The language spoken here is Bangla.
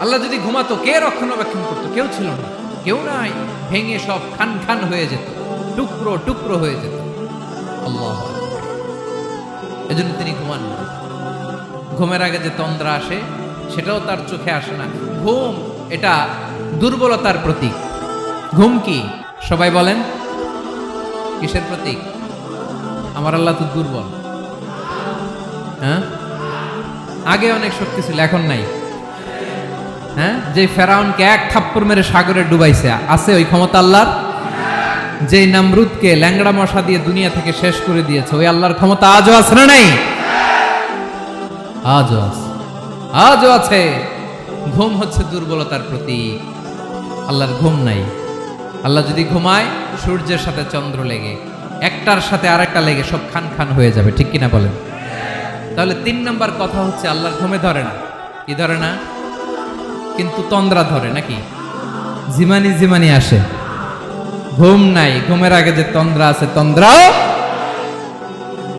আল্লাহ যদি ঘুমাতো, কে রক্ষণাবেক্ষণ করতো? কেউ ছিল না। কেউ নাই। ভেঙে সব খান খান হয়ে যেত। টুকরো টুকরো হয়ে যেত। এজন্য তিনি ঘুমান না। ঘুমের আগে যে তন্দ্রা আসে, সেটাও তার চোখে আসে না। ঘুম, এটা দুর্বলতার প্রতীক। ঘুম কি? সবাই বলেন, কিসের প্রতীক? আমার আল্লাহ তো দুর্বল। হ্যাঁ? আগে অনেক শক্তি ছিল, এখন নাই। হ্যাঁ? যে ফেরাউনকে এক থাপ্পড় মেরে সাগরে ডুবাইছে। আছে ওই ক্ষমতা আল্লাহর? যে নামরুদকে ল্যাংড়া মশা দিয়ে দুনিয়া থেকে শেষ করে দিয়েছে। ওই আল্লাহর ক্ষমতা আজও আছে না নাই? আজও আছে। আজও আছে। ঘুম হচ্ছে দুর্বলতার প্রতীক। আল্লাহর ঘুম নাই। আল্লাহ যদি ঘুমায়, সূর্যের সাথে চন্দ্র লেগে, একটার সাথে আরেকটা লেগে সব খান খান হয়ে যাবে। ঠিক কিনা বলেন? তাহলে তিন নম্বর কথা হচ্ছে, আল্লাহর ঘুমে ধরে না। কি ধরে না? কিন্তু তন্দ্রা ধরে নাকি? জিমানি জিমানি আসে। ঘুম নাই, ঘুমের আগে যে তন্দ্রা আছে, তন্দ্রাও